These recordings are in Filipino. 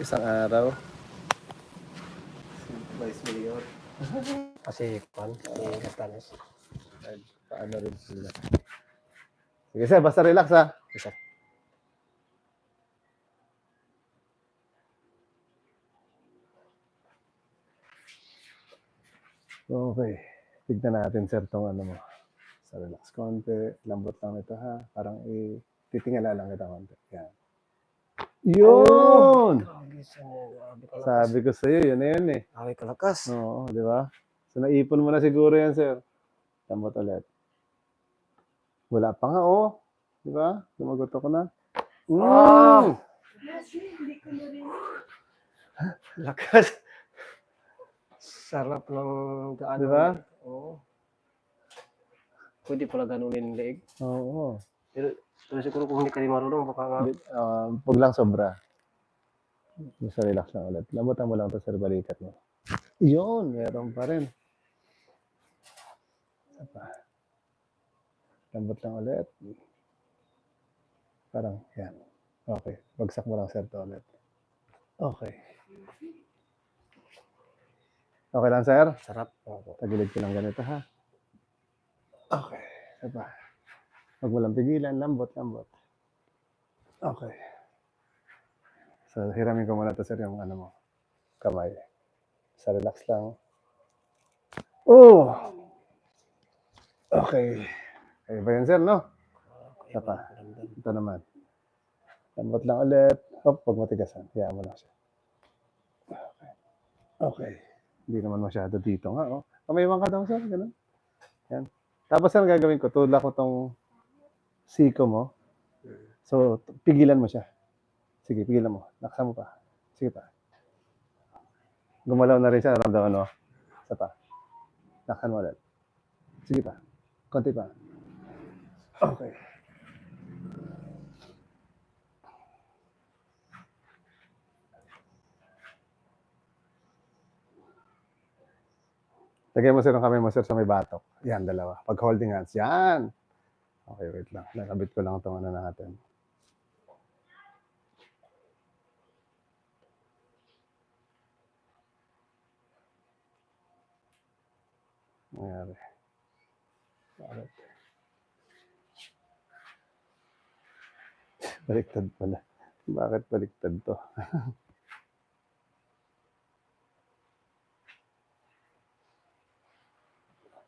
Isang araw. Vice Mayor. Kasi, pan, si Katanes. Ay, Paano rin sila. Sige sir, basta relax ha. Isa. Okay. Tignan natin sir tong ano mo. Sa relax konti. Lambot lang ito ha. Parang i titingala lang kita konti. Yan. Yun! Sabi ko sa'yo, yun na yun eh. Grabe kalakas. Oo, di ba? So naipon mo na siguro yan sir. Lambot ulit. Wala pa nga oh. Di ba? Lumagot ako na. Mm! Ah! Lakas. Sarap ng gaano. Di ba? Oo. Pwede pala ganunin leeg. Oo. Pero, pero siguro kung hindi ka rin marunong, baka nga. Um, pag lang sobra. Basta relax lang ulit. Lambutan mo lang ito sa balikat mo. Yun, meron pa rin. Lambot lang ulit. Parang, yan. Okay. Bagsak mo lang sir to ulit. Okay. Okay lang sir? Sarap. Tagilid ko lang ganito ha. Okay. Pa. Huwag mo lang pigilan. Lambot, lambot. Okay. So, hiramin ko muna to sir yung ano mo. Kamay. Sa relax lang. Oh! Okay. Okay ba yan sir, no? Okay, Isa pa. Ito naman. Lambot lang ulit. Hop, pag matigasan. Hayaan mo lang siya. Okay. Okay. Hindi naman masyado dito nga, oh. Kamayawan ka daw, sir. Ganun. Yan. Tapos, ang gagawin ko, tulak ko tong siko mo. So, t- pigilan mo siya. Sige, pigilan mo. Naksa mo pa. Sige pa. Gumalaw na rin siya. Naramdaman mo. Isa pa. Naksan mo ulit. Sige pa. Konti pa. Okay. Lagay mo sir ang kamay mo sir sa may batok. Yan, dalawa. Pag holding hands. Yan. Okay, wait lang. Nakabit ko lang itong ano natin. Nangyari. Bakit? Baliktad pala. Bakit baliktad to?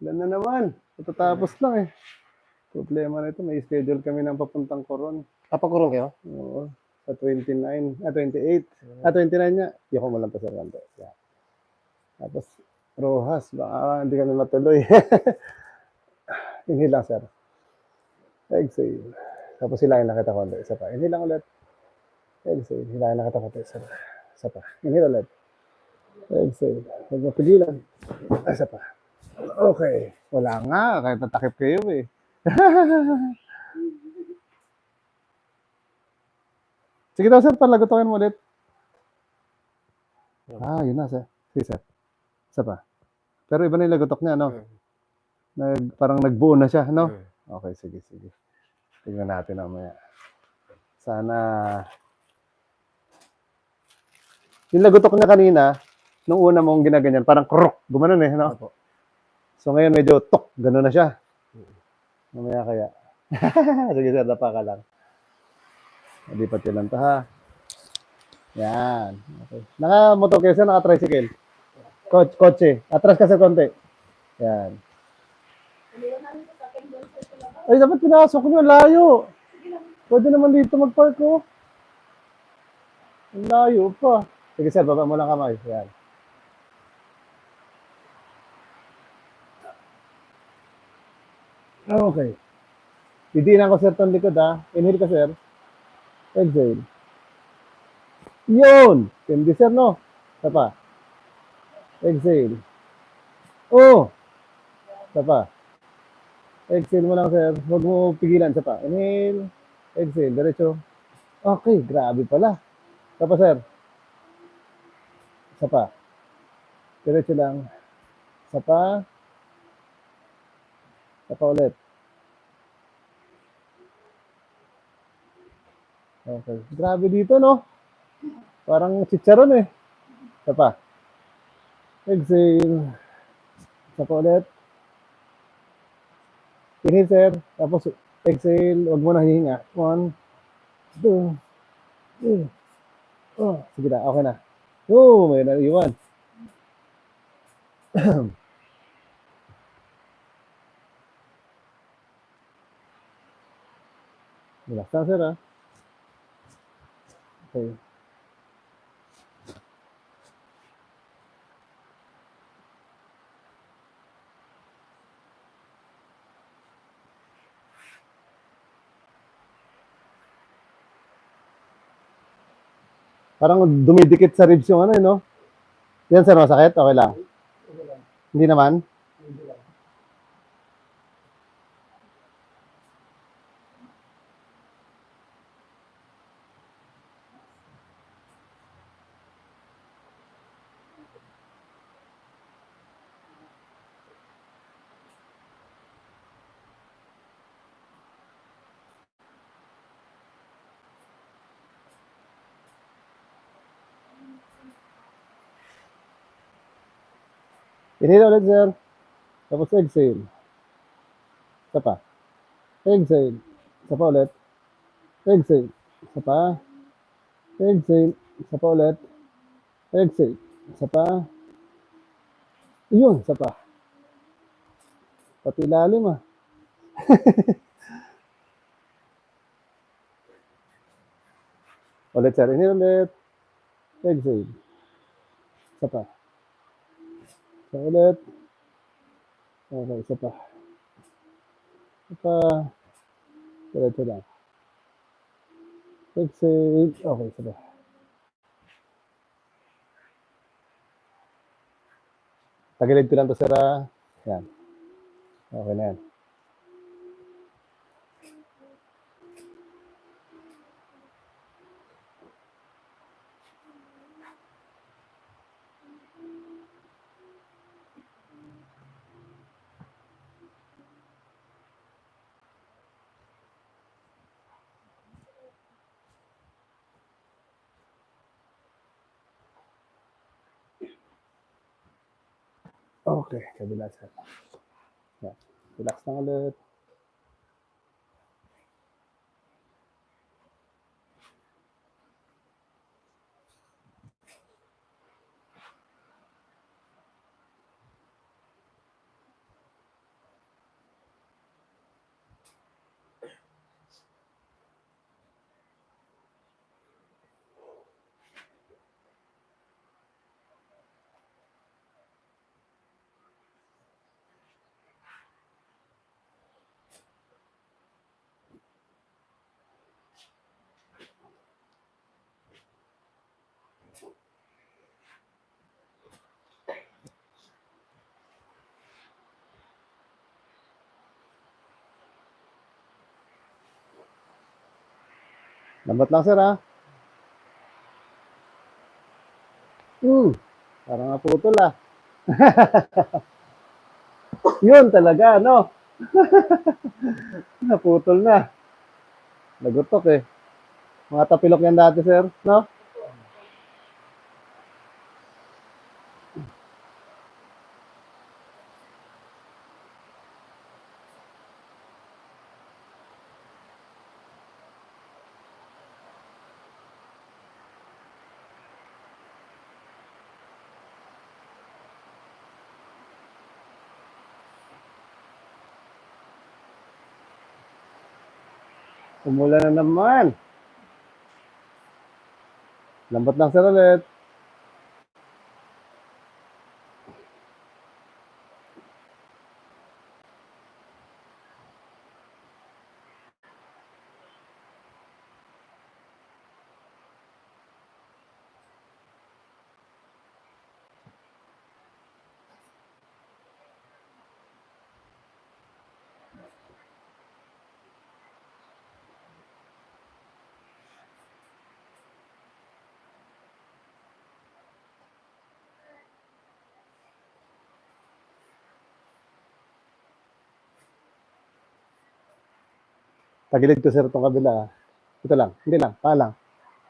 Ilan na naman? Matatapos lang eh. Problema na ito, may schedule kami ng papuntang Coron. Papakurong kayo? Oo. Sa 29, ah 28. Ah 29 niya. Mo lang pa sa kanto. Yeah. Tapos, Rojas, baka hindi kami matuloy. Inhale lang, sir. Exhale. Tapos hilahin lang kita konti. Isa pa. Inhale lang ulit. Exhale. Hilahin lang kita konti. Isa pa. Isa pa. Inhale ulit. Exhale. Huwag mo pigilan. Ah, Isa pa. Okay. Wala nga. Kahit natakip kayo eh. Sige daw, sir. Palagotokin mo ulit. Ah, yun na, sir. Sige, sir. Isa pa. Pero iba na yung lagotok niya, no? Nag, parang nagbuo na siya, no? Okay, sige, sige. Tingnan natin mamaya. Sana... Yung lagotok niya kanina, nung una mong ginaganyan, parang krok, gumanon eh, no? So ngayon medyo tok, gano'n na siya. Mamaya kaya. sige sir, dapa lang. Malipat ko lang to ha. Yan. Okay. Naka-motor kayo sir, naka-tricycle. Coach, kotse. Atras ka sa konti. Yan. Ay, dapat pinasok nyo. Layo. Pwede naman dito mag-park. Ang layo pa. Sige sir, baba mo lang kamay. Yan. Okay. Didiinan ko sir tong likod ha. Inhale ka sir. Exhale. Yun! Hindi sir no? Isa pa. Exhale. Oh! Isa pa. Exhale mo lang sir. Huwag mo pigilan. Isa pa. Inhale. Exhale. Diretso. Okay. Grabe pala. Isa pa sir. Isa pa. Diretso lang. Isa pa ulit. Okay. Grabe dito, no? Parang chicharon eh. Isa pa. Exhale. Isa pa ulit. Inhale, sir. Tapos exhale. Huwag mo na hihinga. One, two, three. Oh, sige na. Okay na. Oh, may naiwan. Relax lang, sir, ah. Okay. Parang dumidikit sa ribs yung ano, eh, no? Yan, sir, masakit? Okay lang. Hindi naman? Inhale ulit, sir. Tapos exhale. Isa pa. Exhale. Isa pa ulit. Exhale. Isa pa. Exhale. Isa pa ulit. Exhale. Isa pa. Yun, isa pa. Pati ilalim ah. ulit, sir. Inhale ulit. Exhale. Isa pa. Isa ulit. Okay, isa pa. Isa pa. Diretso lang. Exhale. Okay, isa pa. Tagilid ko lang to, sir. Yan. Okay na yan. Okay, kabila sir. Yan. Relax lang Lambat lang sir ha. Hmm, parang naputol ah. Yun talaga, no? Naputol na. Nagutok eh. Mga tapilok yan dati, sir, no? Umula na naman. Lambat lang sir. Tagilid ko sir itong kabila. ah. Ito lang. Hindi lang. Pa lang.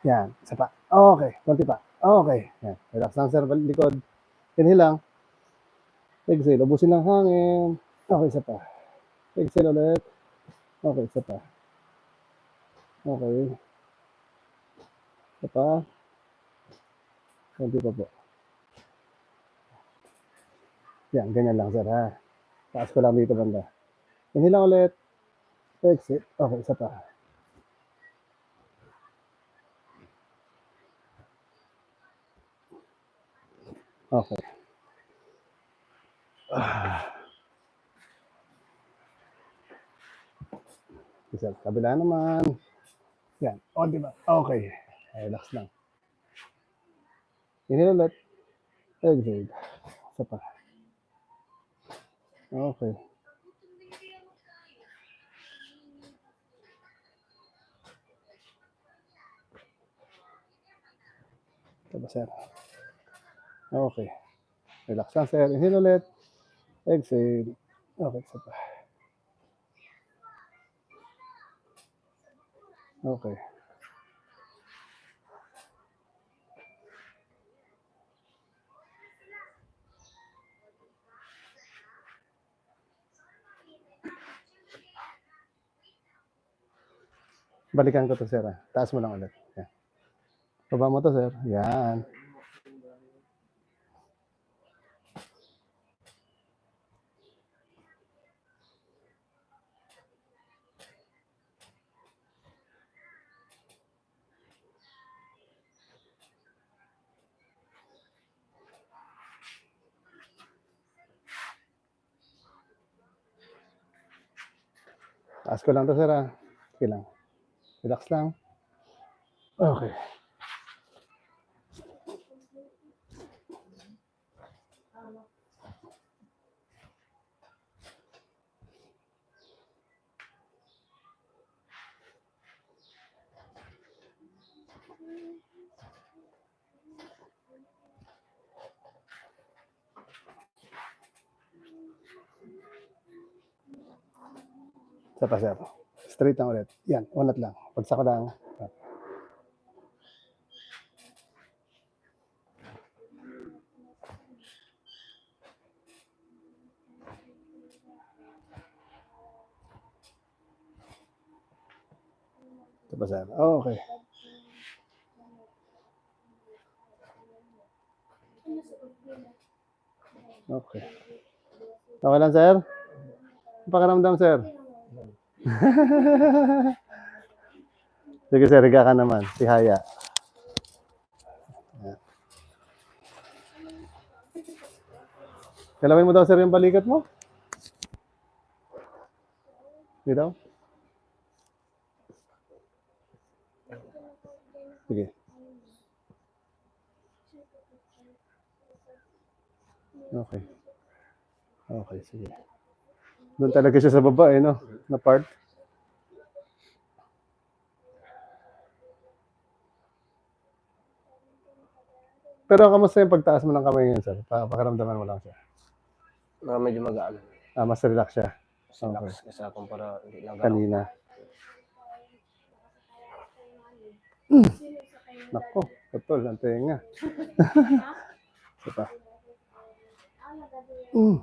Yan, isa pa. Okay, konti pa. Okay, yan. Relax lang sir, likod. Inhale lang. Exhale, ubusin lang hangin. Okay, isa pa. Exhale ulit. Okay, isa pa. Okay. Isa pa. Konti pa po. Yan, ganyan lang sir ha. Taas ko lang dito banda. Inhale lang ulit. Exit. Okay, isa pa. Okay. Ah. Isa, kabila naman. Yan. O, di ba? Okay. Relax lang. Inhale ulit. Isa pa. Okay. Ito ba, sir? Okay. Relax lang, sir. Inhale ulit. Exhale. Okay, isa pa. Okay. Balikan ko to, sir. ah. Taas mo lang ulit. Baba mo to, sir. Yan. Taas ko lang to, sir. ah. Lang. Relax lang. Okay. Pa, sir. Straight lang ulit. Yan, unat lang. Pagsak lang. Ito pa, sir. Oh, okay. Okay. Okay lang, sir? Ang Pakiramdam, sir? Sige, sir, higa ka naman. Si Haya. Ayan. Galawin mo daw, sir, yung balikat mo. Hindi daw? Sige. Okay. Okay, sige. Doon talaga siya sa baba, eh, no? Na part. Pero kamusta yung pagtaas mo ng kamay ngayon, sir? Pa pakiramdaman mo lang siya. Mga medyo magaan. Ah, mas relax siya Mas relax kasi akong para hindi lang gano'n. kanina. Nako, totoo, ang tenga. Isa pa. Mm.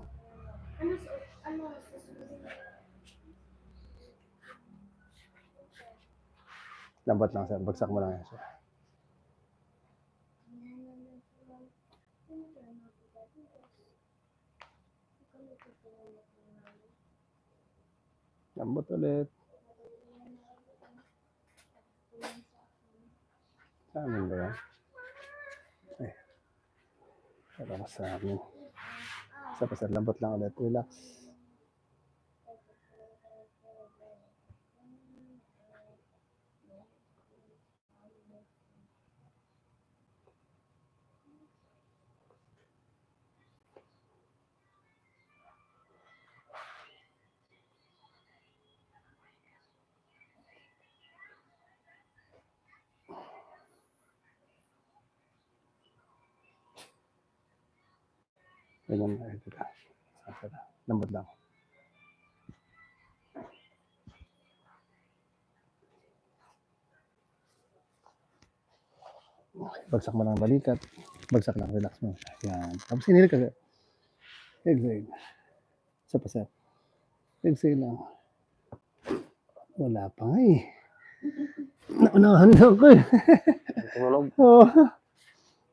Lambat lang, sir. Bagsak mo lang yan, sir. Lambot ulit. Sa amin ba yan? Wala ko sa amin. Isa pa, sir. Lambot lang ulit. Relax. Bagsak mo lang ang balikat. Bagsak lang. Relax mo. Yan. Tapos inhale ka. Exhale. Isa pa sir. Exhale lang. Wala pa nga eh. Naunahan na ako eh. Tumunog. Oo.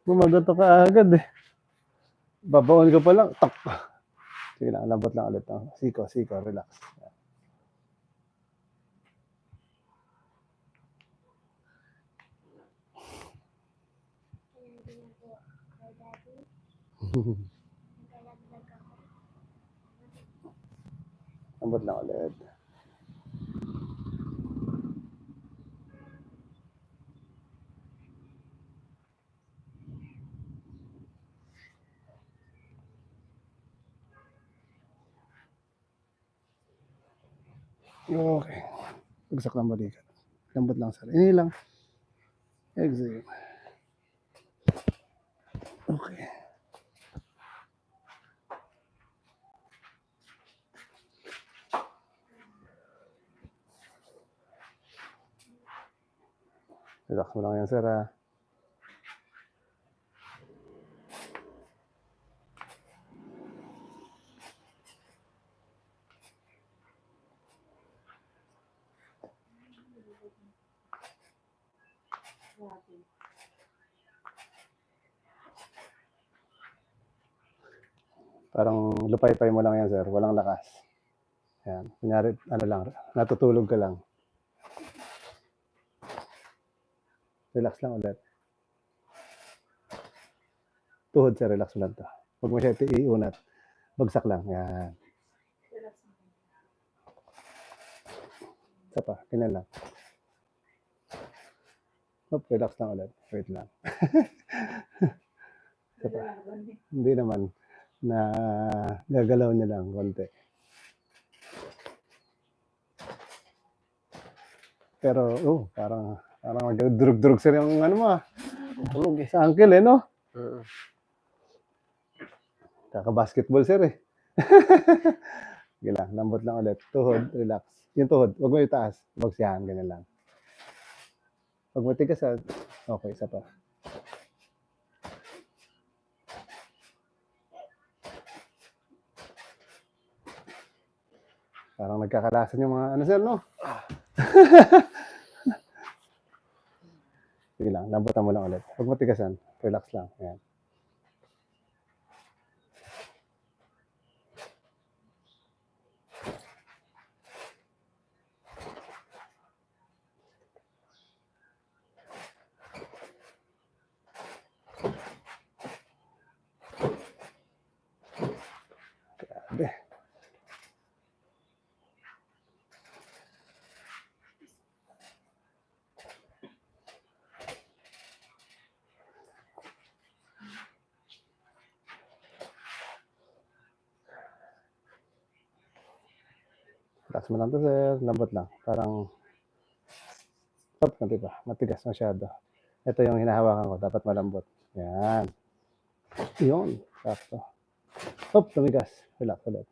Gumagato ka agad eh. Babaon ka pa lang. Tak. Sige lang, lambot lang ulit. Oh. Siko, siko, relax. lambot lang ulit. Okay. Bagsak lang balikat. Lambot lang sir. Ini lang. Exhale. Relax mo lang yan sir ah. Parang lupay-pay mo lang yan, sir. Walang lakas. Yan. Kunyari, ano lang, natutulog ka lang. Relax lang ulit. Tuhod, sir. Relax lang to. Huwag mo siya iunat. Bagsak lang. Yan. Isa pa. Ganyan lang. Hop, relax lang ulit. Wait lang. Isa pa. Hindi naman na gagalaw niya lang konti. Pero, oh, parang, parang magdurug-durug sir yung ano mo ah. Tulog eh. Sa ankle eh, no? Mm. Kaka-basketball sir eh. Lang, lambot lang ulit. Tuhod, relax. Yung tuhod, huwag mo itaas. Bagsiyahan, ganyan lang. Huwag mo tigas ah. Okay, isa pa. Parang nagkakalasan yung mga ano sir, no? Sige lang, lambutan mo lang ulit. Huwag mo tigasan. Relax lang. Ayan. Relax mo lang to, sir. Lambot lang. Parang, stop na, diba? Matigas masyado. Ito yung hinahawakan ko. Dapat malambot. Yan. Yun. Sakto. Hop, tumigas. Relax ulit.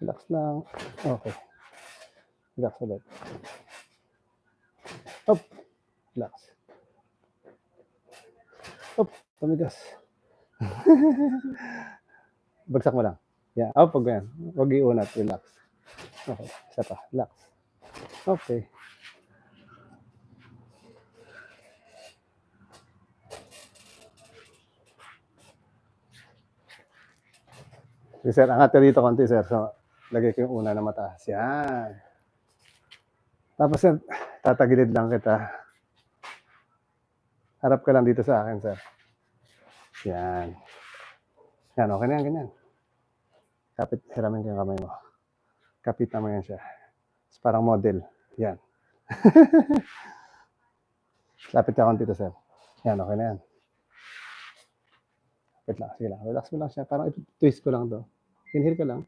Relax lang. Okay. Relax ulit. Hop. Relax. Hop, tumigas. Bagsak mo lang. Yeah, oh, pag yan. Huwag iunat. Relax. Okay, isa pa. Relax. Okay. Okay, sir, angat ka dito konti, sir. So, lagay ko yung una na mataas. Yan. Tapos, sir, tatagilid lang kita. Harap ka lang dito sa akin, sir. Yan. Yan, okay na yan, ganyan. Kapit, hiramin ko yung kamay mo. Kapitan mo yan siya. It's parang model. Yan. Lapit ka konti dito, sir. Yan, okay na yan. Wait lang, sige lang. Relax mo lang siya. Parang twist ko lang to. Inhale ka lang.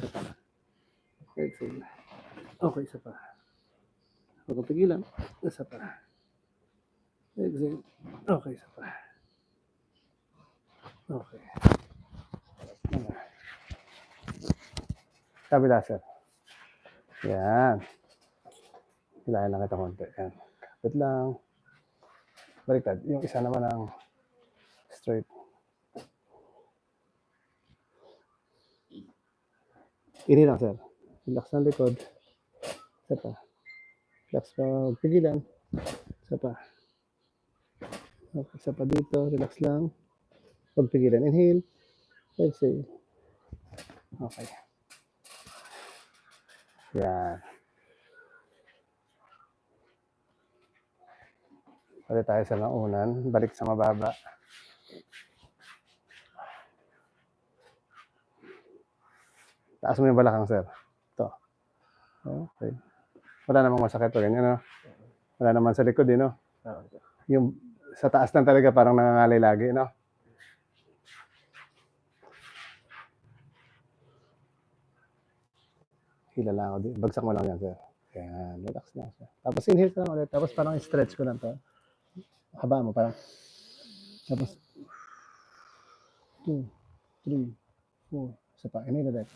Isa pa. Exhale. Okay, isa pa. Huwag kang pigilan. Isa pa. Exhale. Okay, isa pa. Okay. Kabila, sir. Yan. Hilahin lang kita konti. Yan. Wait lang. Baliktad. Yung isa naman ang straight. Iri lang, sir. Relax ng likod. Isa pa. Relax pa. Huwag pigilan. Isa pa. Isa pa dito. Relax lang. Huwag pigilan. Inhale. Exhale. Okay. Yan. Balik tayo sa naunan. Balik sa mababa. Taas mo yung balakang, sir. Ito. Okay. Wala namang masakit o ganyan, no? Wala naman sa likod, eh, no? Yung sa taas lang talaga parang nangangalay lagi, no? Hila lang ako din. Bagsak mo lang yan, sir. Yan, relax lang siya. Tapos inhale ka lang ulit. Tapos parang stretch ko lang to. Haba mo, parang. Tapos, two, three, four. Isa pa, inhale ulit.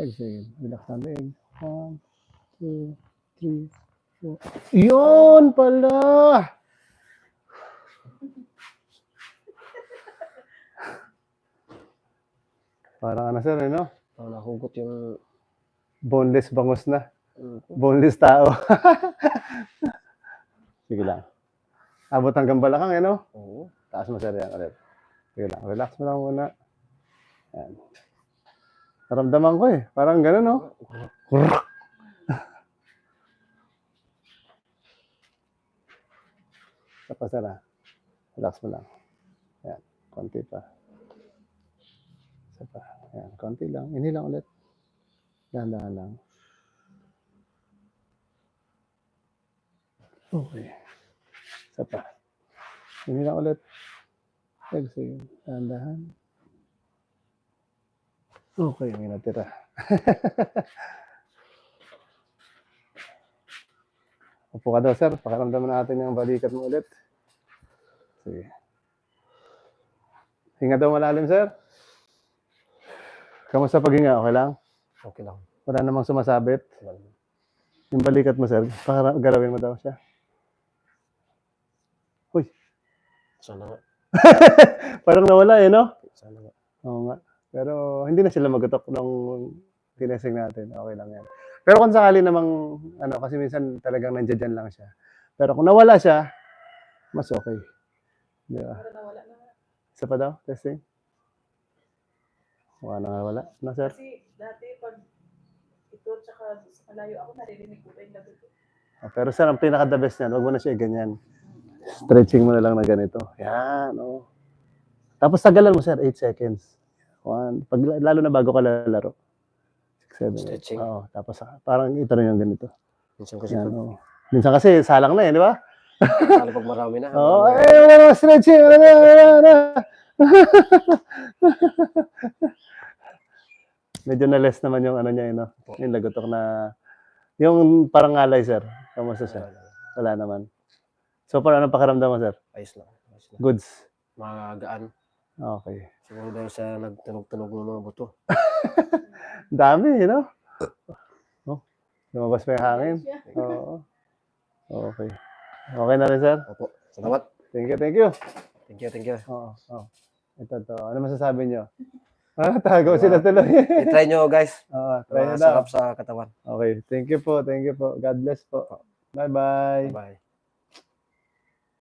Exhale. Relax lang leg. One, two, three, four. Yun pala! Parang ano sir, eh, no? Parang nahugot yung... Boneless bangus na. Mm, Boneless tao. Sige lang. Abot hanggang balakang, eh, no? Oo. Taas mo sir yan ulit. Sige lang. Relax mo lang muna. Yan. Naramdaman ko eh. Parang gano'n, no? Pa sir, ah. Relax mo lang. Yan. Konti pa. Isa pa. Yan. Konti lang. Inhale lang ulit. Dahan-dahan lang. Okay. Isa pa. Inhale lang ulit. Exhale. Dahan-dahan. Okay, may natira. Upo ka daw, sir. Pakiramdaman natin yung balikat mo ulit. Sige. Hinga daw malalim, sir. Kamusta paghinga? Okay lang? Okay lang. Wala namang sumasabit. Yung balikat mo, sir. Para galawin mo daw siya. Uy, Sana nga. parang nawala eh, no? Sana nga. Oo nga. Pero hindi na sila magutok nung tinesting natin. Okay lang yan. Pero kung sakali namang, ano, kasi minsan talagang nandiyan lang siya. Pero kung nawala siya, mas okay. Di ba? Isa pa daw, testing? Wala na nga wala. No, sir? Kasi dati pag ito tsaka sa malayo ako naririnig ko pa yung lagot ko. Ah, Pero sir, ang pinaka-the best niyan, huwag mo na siya ganyan. Stretching mo na lang na ganito. Yan, oh. Tapos tagalan mo, sir, 8 seconds. One. Pag, lalo na bago ka lalaro. 6, 7, Stretching. Oo. Tapos ah, parang ito rin yung ganito. Minsan kasi Yan, pag, oo. Minsan kasi salang na eh, di ba? lalo pag marami na. Oo. na. eh, wala na stretching. Wala na, wala na. Medyo na-less naman yung ano niya, eh, no? Yung lagotok na... Yung parang ngalay, sir. Kamusta siya? Wala naman. So, parang anong pakiramdam mo, sir? Ayos lang. Ayos lang. Goods. Magaan. Okay. Siguro dahil sa nagtunog-tunog ng mga buto. Ang Dami, you know? Oh, lumabas pa yung hangin. Oo. Okay. Okay na rin, sir? Opo. Salamat. Thank you, thank you. Thank you, thank you. Oo, oh, Ito, to. Ano masasabi nyo? Ah, tago sila tuloy. I-try nyo guys. Oo, try nyo daw. Masarap sa katawan. Okay. Thank you po, thank you po. God bless po. Bye-bye. Bye.